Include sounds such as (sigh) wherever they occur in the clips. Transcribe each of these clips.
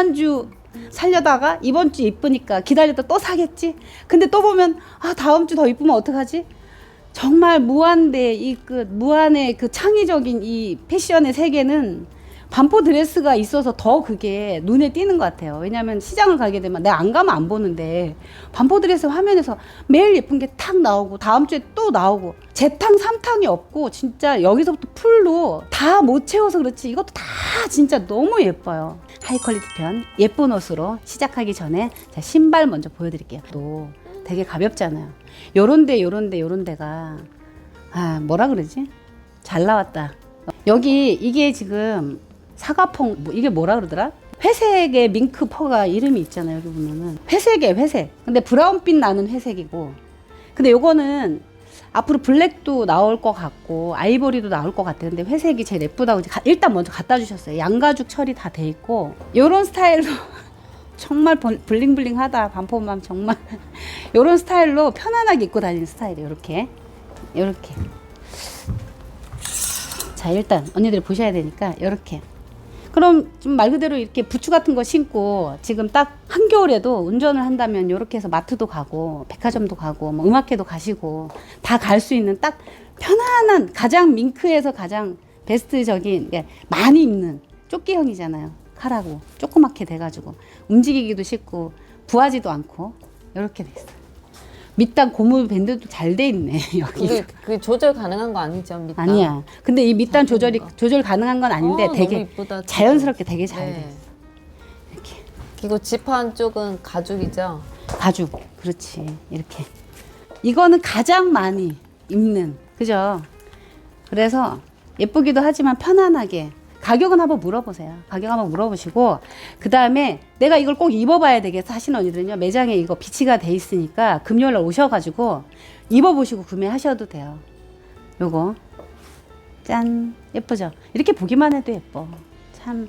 지난주 살려다가 이번 주 이쁘니까 기다리다 또 사겠지. 근데 또 보면 아 다음 주 더 이쁘면 어떡하지? 정말 무한대 이 그 무한의 그 창의적인 이 패션의 세계는 반포 드레스가 있어서 더 그게 눈에 띄는 것 같아요. 왜냐하면 시장을 가게 되면 내가 안 가면 안 보는데 반포 드레스 화면에서 매일 예쁜 게 탁 나오고 다음 주에 또 나오고 재탕 삼탕이 없고 진짜 여기서부터 풀로 다 못 채워서 그렇지 이것도 다 진짜 너무 예뻐요. 하이 퀄리티 편 예쁜 옷으로 시작하기 전에 자 신발 먼저 보여드릴게요. 또 되게 가볍잖아요. 요런데 요런데 요런데가 아 뭐라 그러지? 잘 나왔다. 여기 이게 지금 사과퐁 뭐 이게 뭐라 그러더라? 회색의 밍크 퍼가 이름이 있잖아요. 여기 보면은 회색이에요, 회색. 근데 브라운빛 나는 회색이고. 근데 요거는 앞으로 블랙도 나올 것 같고 아이보리도 나올 것. 근데 회색이 제일 예쁘다고 일단 먼저 갖다 주셨어요. 양가죽 처리 다 돼 있고 요런 스타일로 (laughs) 정말 벌- 블링블링하다 반포맘 정말 (laughs) 요런 스타일로 편안하게 입고 다니는 스타일이에요. 이렇게 이렇게 자 일단 언니들이 보셔야 되니까 이렇게 그럼 좀 말 그대로 이렇게 부츠 같은 거 신고 지금 딱 한겨울에도 운전을 한다면 이렇게 해서 마트도 가고 백화점도 가고 뭐 음악회도 가시고 다 갈 수 있는 딱 편안한 가장 밍크에서 가장 베스트적인 예, 많이 입는 조끼형이잖아요. 카라고 조그맣게 돼가지고 움직이기도 쉽고 부하지도 않고 이렇게 돼 있어요 밑단 고무 밴드도 잘 돼 있네 (laughs) 여기 그게, 그게 조절 가능한 거 아니죠? 밑단? 아니야 근데 이 밑단 잘 조절이 거. 조절 가능한 건 아닌데 어, 되게 이쁘다, 자연스럽게 되게 잘 네. 돼 이렇게 이거 지판 쪽은 가죽이죠? 가죽 그렇지 이렇게 이거는 가장 많이 입는 그죠 그래서 예쁘기도 하지만 편안하게 가격은 한번 물어보세요. 가격 한번 물어보시고 그 다음에 내가 이걸 꼭 입어봐야 되겠어 하시는 언니들은요 매장에 이거 비치가 돼 있으니까 금요일 날 오셔가지고 입어보시고 구매하셔도 돼요. 요거. 짠. 예쁘죠? 이렇게 보기만 해도 예뻐. 참.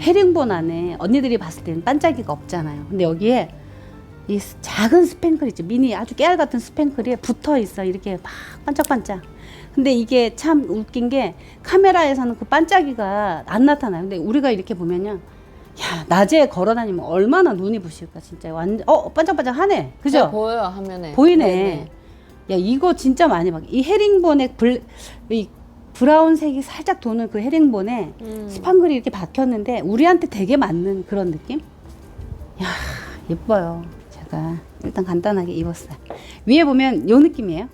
헤링본 안에 언니들이 봤을 때는 반짝이가 없잖아요. 근데 여기에 이 스- 작은 스팽클 있죠. 미니 아주 깨알 같은 스팽클이 붙어 있어. 이렇게 막 반짝반짝. 근데 이게 참 웃긴 게 카메라에서는 그 반짝이가 안 나타나요. 근데 우리가 이렇게 보면요. 야, 낮에 걸어 다니면 얼마나 눈이 부실까, 진짜. 완전, 어, 반짝반짝하네. 잘 그죠? 보여요 화면에. 보이네. 네네. 야, 이거 진짜 많이 막. 이 헤링본에 불, 이 브라운색이 살짝 도는 그 헤링본에 음. 스판글이 이렇게 박혔는데 우리한테 되게 맞는 그런 느낌? 야 예뻐요. 제가 일단 간단하게 입었어요. 위에 보면 요 느낌이에요.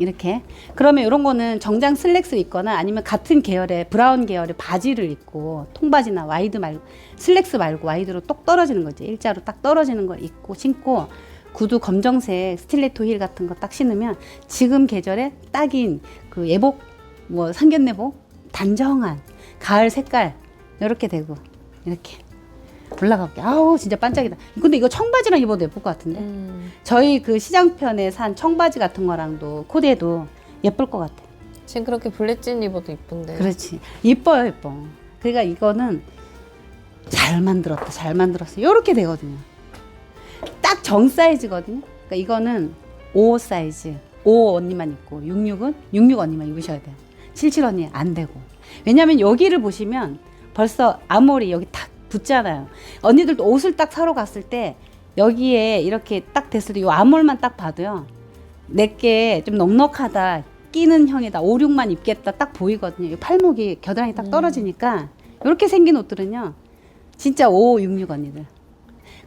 이렇게. 그러면 이런 거는 정장 슬랙스 입거나 아니면 같은 계열의 브라운 계열의 바지를 입고 통바지나 와이드 말고 슬랙스 말고 와이드로 똑 떨어지는 거지. 일자로 딱 떨어지는 걸 입고 신고 구두 검정색 스틸레토 힐 같은 거 딱 신으면 지금 계절에 딱인 그 예복 뭐 상견례복 단정한 가을 색깔 이렇게 되고 이렇게 올라갈게. 아우 진짜 반짝이다. 근데 이거 청바지랑 입어도 예쁠 것 같은데. 음. 저희 그 시장편에 산 청바지 같은 거랑도 코디해도 예쁠 것 같아. 지금 그렇게 블랙진 입어도 이쁜데. 그렇지. 이뻐요, 이뻐. 그러니까 이거는 잘 만들었다, 잘 만들었어. 요렇게 되거든요. 딱 정 사이즈거든요. 그러니까 이거는 5 사이즈. 5 언니만 입고 66은 66 언니만 입으셔야 돼요. 77 언니 안 되고. 왜냐면 여기를 보시면 벌써 앞머리 여기 탁 붙잖아요. 언니들도 옷을 딱 사러 갔을 때 여기에 이렇게 딱 됐을 때이 앞몰만 딱 봐도요. 내게 좀 넉넉하다 끼는 형이다 5, 6만 입겠다 딱 보이거든요. 이 팔목이 겨드랑이 딱 떨어지니까 이렇게 생긴 옷들은요. 진짜 5, 6, 6 언니들.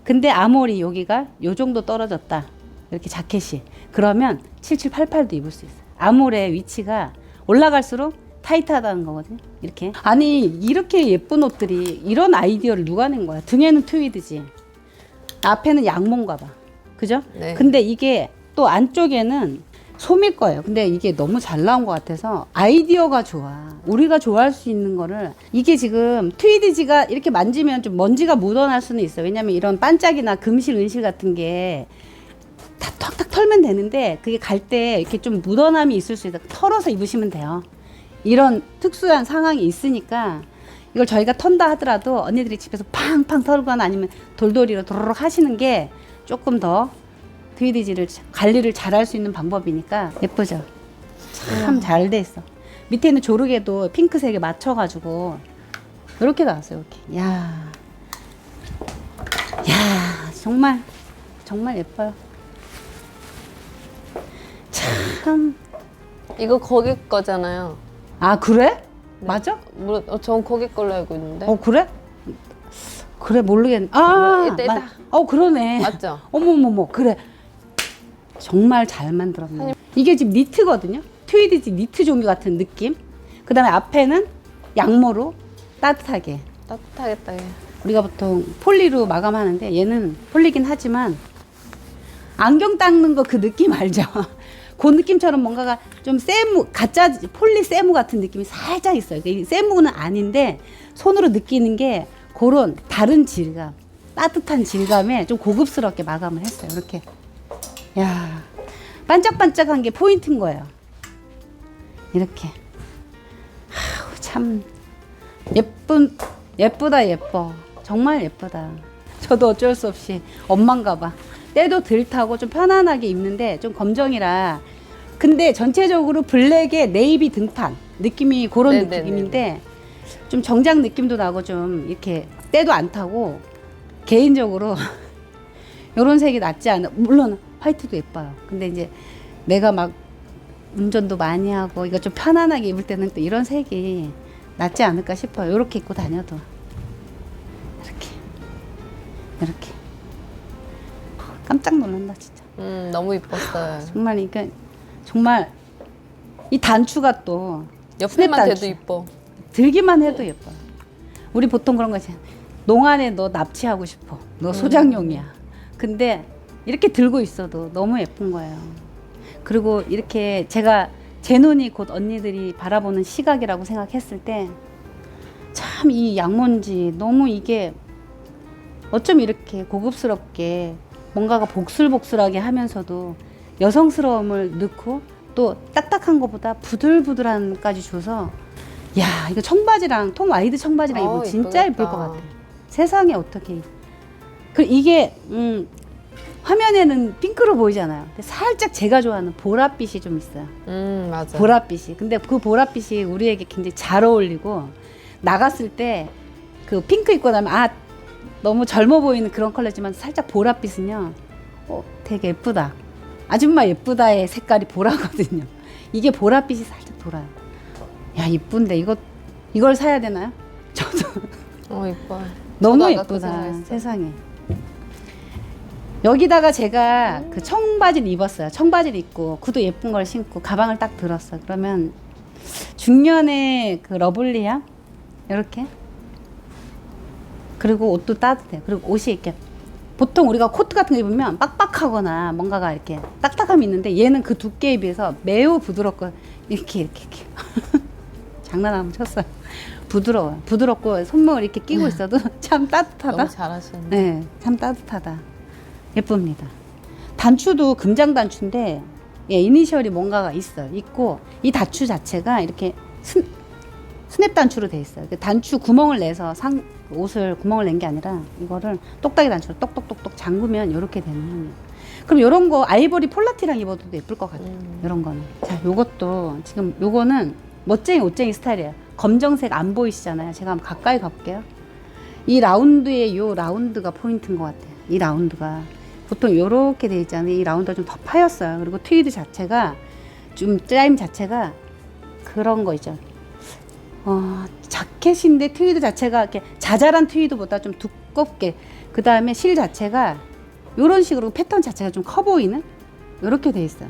근데 아무리 여기가 요 정도 떨어졌다. 이렇게 자켓이. 그러면 77, 88도 입을 수 있어요. 아몰의 위치가 올라갈수록 타이트하다는 거거든요 이렇게 아니 이렇게 예쁜 옷들이 이런 아이디어를 누가 낸 거야 등에는 트위드지 앞에는 양모인가 봐 그죠? 네. 근데 이게 또 안쪽에는 소밀 거예요. 근데 이게 너무 잘 나온 것 같아서 아이디어가 좋아. 우리가 좋아할 수 있는 거를 이게 지금 트위디지가 이렇게 만지면 좀 먼지가 묻어날 수는 있어. 요 왜냐면 이런 반짝이나 금실, 은실 같은 게 다 턱턱 털면 되는데 그게 갈 때 이렇게 좀 묻어남이 있을 수 있어. 털어서 입으시면 돼요. 이런 특수한 상황이 있으니까 이걸 저희가 턴다 하더라도 언니들이 집에서 팡팡 털거나 아니면 돌돌이로 도로록 하시는 게 조금 더 트위디지를 관리를 잘 할 수 있는 방법이니까 예쁘죠? 참 잘 돼 있어. 밑에는 조르개도 핑크색에 맞춰가지고 이렇게 나왔어요. 이렇게. 야, 야 정말 정말 예뻐요. 참. 이거 거기 거잖아요. 아 그래? 맞아? 뭐, 어, 전 거기 걸로 알고 있는데. 어 그래? 그래 모르겠네. 아, 이따, 이따. 맞- 어 그러네. 맞죠? (laughs) 어머머머 그래. 정말 잘 만들었네. 이게 지금 니트거든요. 트위디지 니트 종류 같은 느낌. 그다음에 앞에는 양모로 따뜻하게. 따뜻하겠다. 얘. 우리가 보통 폴리로 마감하는데 얘는 폴리긴 하지만 안경 닦는 거 그 느낌 알죠? 그 느낌처럼 뭔가가 좀 세무 가짜 폴리 세무 같은 느낌이 살짝 있어요. 세무는 아닌데 손으로 느끼는 게 그런 다른 질감, 따뜻한 질감에 좀 고급스럽게 마감을 했어요. 이렇게 야 반짝반짝한 게 포인트인 거예요. 이렇게 아우, 참 예쁜 예쁘다 예뻐 정말 예쁘다 저도 어쩔 수 없이 엄마인가 봐 때도 덜 타고 좀 편안하게 입는데 좀 검정이라. 근데 전체적으로 블랙에 네이비 등판 느낌이 그런 네네네. 느낌인데 좀 정장 느낌도 나고 좀 이렇게 때도 안 타고 개인적으로 (laughs) 요런 색이 낫지 않아. 물론 화이트도 예뻐요. 근데 이제 내가 막 운전도 많이 하고 이거 좀 편안하게 입을 때는 또 이런 색이 낫지 않을까 싶어요. 이렇게 입고 다녀도. 이렇게. 이렇게 깜짝 놀란다 진짜. 음, 너무 이뻤어요. (laughs) 정말 이게 정말 이 단추가 또 옆에만. 대도 이뻐. 들기만 해도 예뻐요. 우리 보통 그런 거지. 농안에 너 납치하고 싶어. 너 소장용이야. 근데 이렇게 들고 있어도 너무 예쁜 거예요. 그리고 이렇게 제가 제 눈이 곧 언니들이 바라보는 시각이라고 생각했을 때 참 이 양몬지 너무 이게 어쩜 이렇게 고급스럽게 뭔가가 복슬복슬하게 하면서도 여성스러움을 넣고 또 딱딱한 것보다 부들부들한까지 줘서 야 이거 청바지랑 통 와이드 청바지랑 어, 입으면 진짜 예쁠 이쁘겠다. 것 같아. 세상에 어떻게 그 이게 음 화면에는 핑크로 보이잖아요. 근데 살짝 제가 좋아하는 보랏빛이 좀 있어요. 음, 맞아. 보랏빛이. 근데 그 보랏빛이 우리에게 굉장히 잘 어울리고 나갔을 때 그 핑크 입고 나면 아 너무 젊어 보이는 그런 컬러지만 살짝 보랏빛은요. 어 되게 예쁘다. 아줌마 예쁘다의 색깔이 보라거든요. (laughs) 이게 보랏빛이 살짝 돌아요. 야 이쁜데 이거 이걸 사야 되나요? (laughs) 저도 어, 이뻐요. 너무 저도 아까 그 예쁘다 생각했어요. 세상에. 여기다가 제가 그 청바지를 입었어요. 청바지를 입고 구두 예쁜 걸 신고 가방을 딱 들었어. 그러면 중년의 그 러블리함 이렇게 그리고 옷도 따뜻해. 그리고 옷이 이렇게 보통 우리가 코트 같은 거 입으면 빡빡하거나 뭔가가 이렇게 딱딱함이 있는데 얘는 그 두께에 비해서 매우 부드럽고 이렇게 이렇게 이렇게 (laughs) 장난 한번 쳤어요. 부드러워요. 부드럽고 손목을 이렇게 끼고 있어도 (laughs) 참 따뜻하다. 너무 잘하시네. 네, 참 따뜻하다. 예쁩니다. 단추도 금장 단추인데 예, 이니셜이 뭔가가 있어요. 있고 이 단추 자체가 이렇게 스, 스냅 단추로 돼 있어요. 그 단추 구멍을 내서 상 옷을 구멍을 낸 게 아니라 이거를 똑딱이 단추로 똑똑똑똑 잠그면 이렇게 되는. 그럼 이런 거 아이보리 폴라티랑 입어도 예쁠 것 같아요. 음. 이런 거는. 자, 요것도 지금 요거는 멋쟁이 옷쟁이 스타일이에요. 검정색 안 보이시잖아요. 제가 한번 가까이 가볼게요. 이 라운드의 요 라운드가 포인트인 것 같아요. 이 라운드가 보통 요렇게 돼 있잖아요. 이 라운드가 좀 더 파였어요. 그리고 트위드 자체가 좀 짜임 자체가 그런 거 있죠. 어, 자켓인데 트위드 자체가 이렇게 자잘한 트위드보다 좀 두껍게 그 다음에 실 자체가 요런 식으로 패턴 자체가 좀 커 보이는 요렇게 돼 있어요.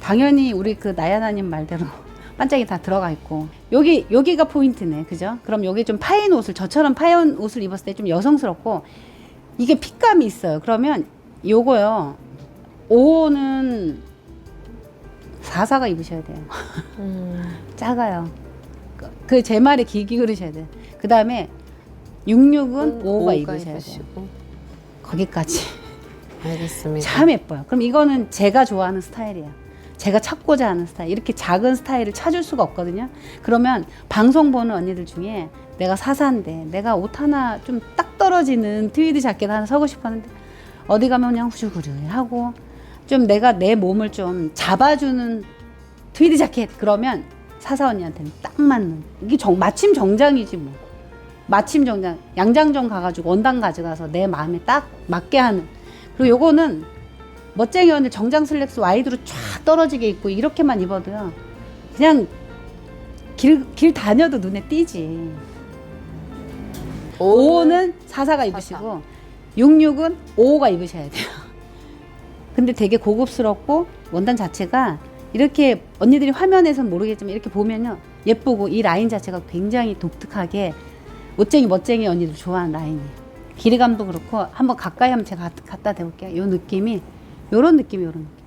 당연히 우리 그 나야나님 말대로 (laughs) 반짝이 다 들어가 있고 여기 여기가 포인트네 그죠 그럼 여기 좀 파인 옷을 저처럼 파인 옷을 입었을 때 좀 여성스럽고 이게 핏감이 있어요 그러면 요거요 5호는 4사가 입으셔야 돼요. 음. (laughs) 작아요. 그 제 말에 귀 기울이셔야 돼요. 그 다음에 66은 5호가 오가 입으셔야 돼요. 거기까지. 알겠습니다. 참 예뻐요. 그럼 이거는 제가 좋아하는 스타일이에요. 제가 찾고자 하는 스타일. 이렇게 작은 스타일을 찾을 수가 없거든요. 그러면 방송 보는 언니들 중에 내가 사사인데 내가 옷 하나 좀 딱 떨어지는 트위드 자켓 하나 사고 싶었는데 어디 가면 그냥 후줄구줄하고 좀 내가 내 몸을 좀 잡아주는 트위드 자켓 그러면 사사 언니한테는 딱 맞는. 이게 정, 마침 정장이지 뭐. 마침 정장 양장점 가가지고 원단 가져가서 내 마음에 딱 맞게 하는. 그리고 요거는 멋쟁이 언니 정장 슬랙스 와이드로 쫙 떨어지게 입고 이렇게만 입어도요 그냥 길, 길 다녀도 눈에 띄지. 5호는 사사가 입으시고 66은 5호가 입으셔야 돼요. (laughs) 근데 되게 고급스럽고 원단 자체가 이렇게 언니들이 화면에선 모르겠지만 이렇게 보면요. 예쁘고 이 라인 자체가 굉장히 독특하게 멋쟁이 멋쟁이 언니들 좋아하는 라인이에요. 길이감도 그렇고 한번 가까이 한번 제가 갖- 갖다 대볼게요. 요 느낌이 요런 느낌이 요런 느낌.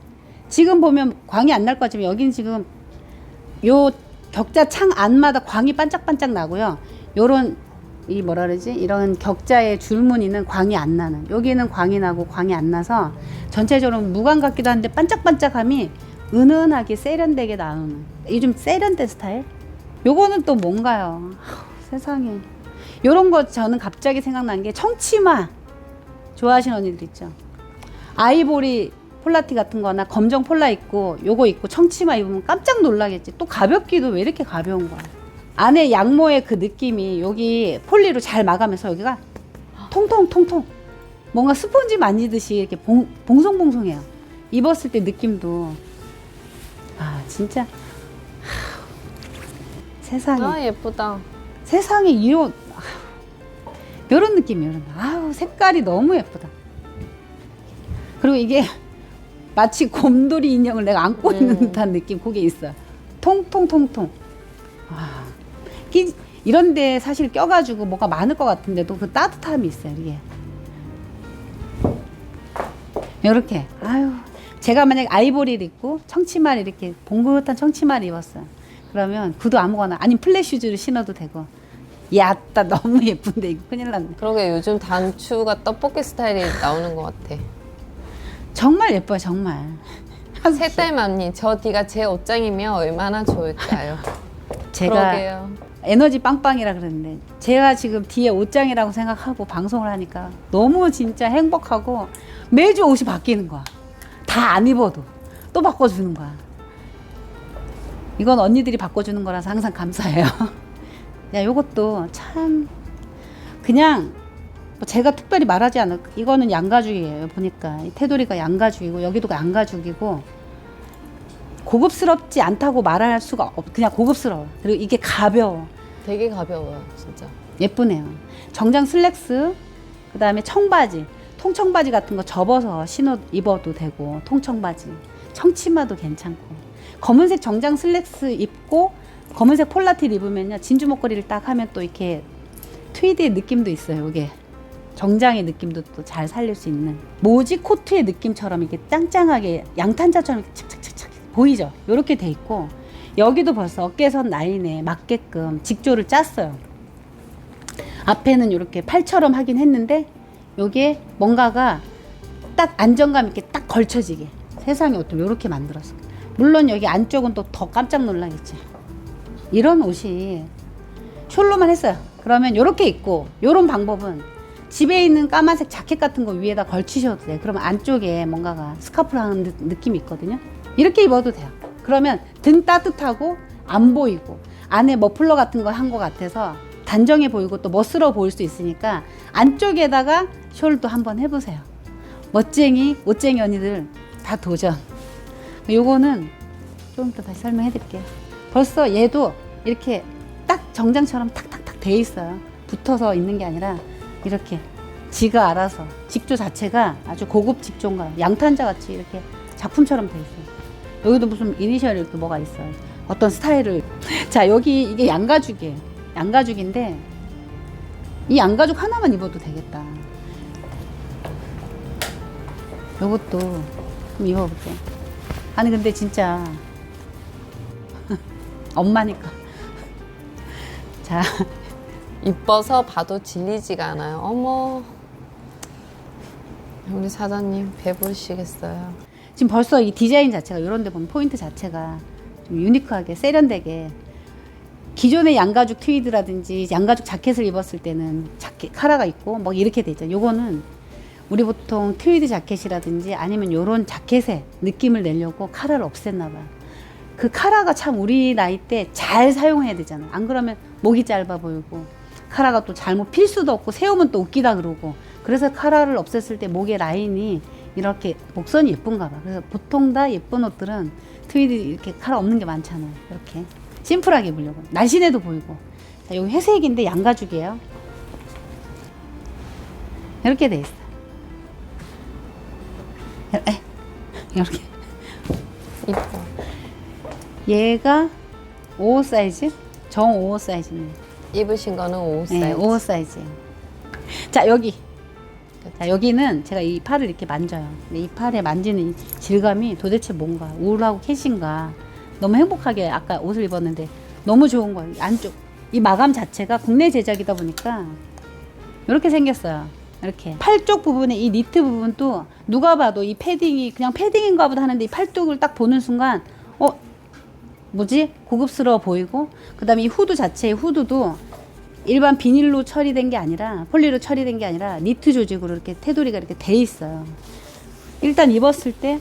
지금 보면 광이 안날것 같지만 여기는 지금 요 격자 창 안마다 광이 반짝반짝 나고요. 요런 이 뭐라 그러지? 이런 격자의 줄무늬는 광이 안 나는. 여기는 광이 나고 광이 안 나서 전체적으로 무광 같기도 한데 반짝반짝함이 은은하게 세련되게 이좀 세련된 스타일? 요거는 또 뭔가요? (laughs) 세상에. 요런 거 저는 갑자기 생각나는 게 청치마. 좋아하시는 언니들 있죠? 아이보리 폴라티 같은 거나 검정 폴라 입고 요거 입고 청치마 입으면 깜짝 놀라겠지. 또 가볍기도 왜 이렇게 가벼운 거야? 안에 양모의 그 느낌이 여기 폴리로 잘 마감해서 여기가 통통통통. 뭔가 스펀지 만지듯이 이렇게 봉, 봉송봉송해요. 입었을 때 느낌도. 아 진짜 하, 세상에 아 예쁘다. 세상에 이런 이런 느낌이에요. 이런 거. 아우 색깔이 너무 예쁘다. 그리고 이게 (laughs) 마치 곰돌이 인형을 내가 안고 음. 있는 듯한 느낌 그게 있어 요. 통통통통. 아, 끼- 이런데 사실 껴가지고 뭐가 많을 것 같은데도 그 따뜻함이 있어요. 이게 이렇게 아유 제가 만약 아이보리를 입고 청치마를 이렇게 봉긋한 청치마를 입었어요. 그러면 구두 아무거나 아니면 플랫 슈즈를 신어도 되고 야따 너무 예쁜데 이거 큰일 났네. 그러게 요즘 단추가 떡볶이 스타일이 나오는 것 같아. 정말 예뻐요 정말. (laughs) 새딸맘님 저 뒤가 제 옷장이면 얼마나 좋을까요? (laughs) 제가 그러게요. 에너지 빵빵이라 그랬는데 제가 지금 뒤에 옷장이라고 생각하고 방송을 하니까 너무 진짜 행복하고 매주 옷이 바뀌는 거야. 다 안 입어도 또 바꿔주는 거야. 이건 언니들이 바꿔주는 거라서 항상 감사해요. (laughs) 야, 요것도 참 그냥 뭐 제가 특별히 말하지 않을 이거는 양가죽이에요. 보니까 이 테두리가 양가죽이고 여기도 양가죽이고 고급스럽지 않다고 말할 수가 없. 그냥 고급스러워. 그리고 이게 가벼워. 되게 가벼워요, 진짜. 예쁘네요. 정장 슬랙스, 그 다음에 청바지, 통청 바지 같은 거 접어서 신어 입어도 되고, 통청 바지, 청치마도 괜찮고, 검은색 정장 슬랙스 입고, 검은색 폴라틸 입으면요, 진주 목걸이를 딱 하면 또 이렇게 트위드의 느낌도 있어요, 이게. 정장의 느낌도 또 잘 살릴 수 있는 모지 코트의 느낌처럼 이렇게 짱짱하게 양탄자처럼 착착착착 보이죠? 이렇게 돼 있고 여기도 벌써 어깨선 라인에 맞게끔 직조를 짰어요. 앞에는 이렇게 팔처럼 하긴 했는데 요게 뭔가가 딱 안정감 있게 딱 걸쳐지게 세상에 어쩜 이렇게 만들었어. 물론 여기 안쪽은 또 더 깜짝 놀라겠지. 이런 옷이 숄로만 했어요. 그러면 이렇게 입고 이런 방법은 집에 있는 까만색 자켓 같은 거 위에다 걸치셔도 돼요. 그러면 안쪽에 뭔가가 스카프를 하는 느- 느낌이 있거든요. 이렇게 입어도 돼요. 그러면 등 따뜻하고 안 보이고 안에 머플러 같은 거한것 같아서 단정해 보이고 또 멋스러워 보일 수 있으니까 안쪽에다가 숄도 한번 해보세요. 멋쟁이, 옷쟁이 언니들 다 도전. 요거는 좀더 다시 설명해 드릴게요. 벌써 얘도 이렇게 딱 정장처럼 탁탁탁 돼 있어요. 붙어서 있는 게 아니라 이렇게 지가 알아서 직조 자체가 아주 고급 직조인가요? 양탄자 같이 이렇게 작품처럼 돼 있어요. 여기도 무슨 이니셜 이렇게 뭐가 있어요. 어떤 스타일을 (laughs) 자 여기 이게 양가죽이에요. 양가죽인데 이 양가죽 하나만 입어도 되겠다. 요것도 한번 입어볼게. 아니 근데 진짜 (laughs) 엄마니까. (laughs) 자, 이뻐서 봐도 질리지가 않아요. 어머. 우리 사장님 배부르시겠어요. 지금 벌써 이 디자인 자체가 이런 데 보면 포인트 자체가 좀 유니크하게 세련되게 기존의 양가죽 트위드라든지 양가죽 자켓을 입었을 때는 자켓 카라가 있고 뭐 이렇게 되죠. 요거는 우리 보통 트위드 자켓이라든지 아니면 요런 자켓의 느낌을 내려고 카라를 없앴나 봐. 그 카라가 참 우리 나이 때 잘 사용해야 되잖아. 안 그러면 목이 짧아 보이고 카라가 또 잘못 필 수도 없고 세우면 또 웃기다 그러고 그래서 카라를 없앴을 때 목의 라인이 이렇게 목선이 예쁜가 봐. 그래서 보통 다 예쁜 옷들은 트위드 이렇게 카라 없는 게 많잖아요. 이렇게 심플하게 입으려고. 날씬해도 보이고. 자, 여기 회색인데 양가죽이에요. 이렇게 돼 있어. 에, 이렇게. 이뻐. 얘가 5 사이즈? 정5 사이즈네. 입으신 거는 옷 사이즈. 네, 5 사이즈예요. 자, 여기. 자, 여기는 제가 이 팔을 이렇게 만져요. 근데 이 팔에 만지는 이 질감이 도대체 뭔가 우울하고 캐신가 너무 행복하게 아까 옷을 입었는데 너무 좋은 거예요. 이 안쪽 이 마감 자체가 국내 제작이다 보니까 이렇게 생겼어요. 이렇게 팔쪽 부분에 이 니트 부분도 누가 봐도 이 패딩이 그냥 패딩인가 보다 하는데 이 팔뚝을 딱 보는 순간 어 뭐지 고급스러워 보이고 그다음에 이 후드 자체의 후드도 일반 비닐로 처리된 게 아니라 폴리로 처리된 게 아니라 니트 조직으로 이렇게 테두리가 이렇게 돼 있어요. 일단 입었을 때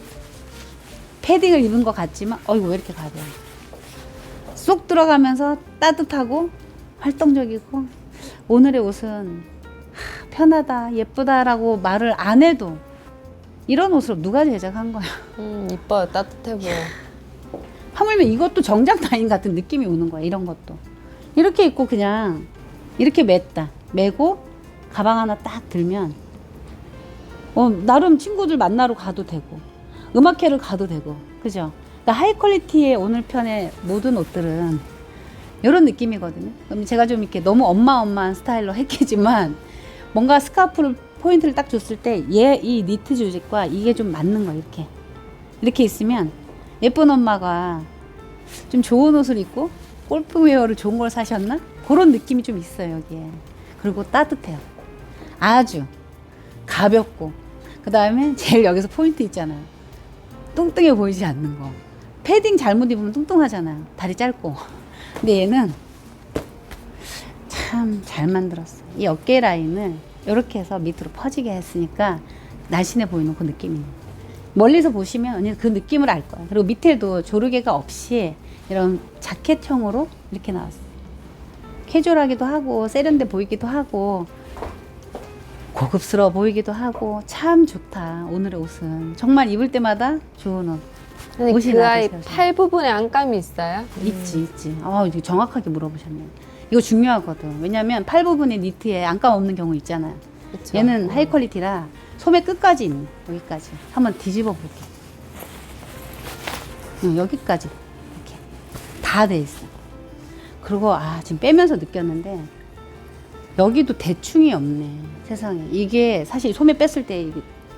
패딩을 입은 것 같지만 어이구 왜 이렇게 가벼워. 쏙 들어가면서 따뜻하고 활동적이고 오늘의 옷은 하, 편하다 예쁘다라고 말을 안 해도 이런 옷을 누가 제작한 거야. 음, 이뻐요. 따뜻해 보여. (laughs) 하물며 이것도 정장 라인 같은 느낌이 오는 거야. 이런 것도 이렇게 입고 그냥 이렇게 맸다. 매고 가방 하나 딱 들면 어 나름 친구들 만나러 가도 되고 음악회를 가도 되고 그죠? 그러니까 하이 퀄리티의 오늘 편의 모든 옷들은 이런 느낌이거든요. 그럼 제가 좀 이렇게 너무 엄마 엄마한 스타일로 (laughs) 했겠지만 뭔가 스카프를 포인트를 딱 줬을 때 얘 이 니트 조직과 이게 좀 맞는 거야 이렇게. 이렇게 있으면 예쁜 엄마가 좀 좋은 옷을 입고 골프웨어를 좋은 걸 사셨나? 그런 느낌이 좀 있어요 여기에. 그리고 따뜻해요. 아주 가볍고. 그 다음에 제일 여기서 포인트 있잖아요 뚱뚱해 보이지 않는 거. 패딩 잘못 입으면 뚱뚱하잖아요 다리 짧고. 근데 얘는 참 잘 만들었어. 이 어깨 라인을 이렇게 해서 밑으로 퍼지게 했으니까 날씬해 보이는 그 느낌이. 멀리서 보시면 그 느낌을 알 거야. 그리고 밑에도 조르개가 없이 이런 자켓형으로 이렇게 나왔어. 캐주얼하기도 하고 세련돼 보이기도 하고 고급스러워 보이기도 하고 참 좋다 오늘의 옷은. 정말 입을 때마다 좋은 옷. 근데 옷이 그 아이. 팔 부분에 안감이 있어요? 있지 있지. 아 이거 정확하게 물어보셨네 이거 중요하거든. 왜냐면 팔 부분에 니트에 안감 없는 경우 있잖아요. 그쵸? 얘는 하이 퀄리티라 소매 끝까지 있네 여기까지. 한번 뒤집어 볼게. 응, 여기까지. 이렇게. 다 돼 있어. 그리고 아 지금 빼면서 느꼈는데 여기도 대충이 없네 세상에. 이게 사실 소매 뺐을 때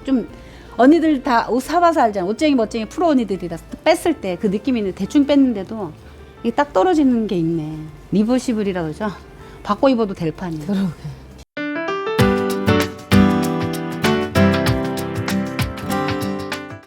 좀 언니들 다 옷 사봐서 알잖아. 옷쟁이 멋쟁이 프로 언니들이라 뺐을 때 그 느낌이 있는데 대충 뺐는데도 이게 딱 떨어지는 게 있네. 리버시블이라 그러죠? 바꿔 입어도 될 판이야 그러게.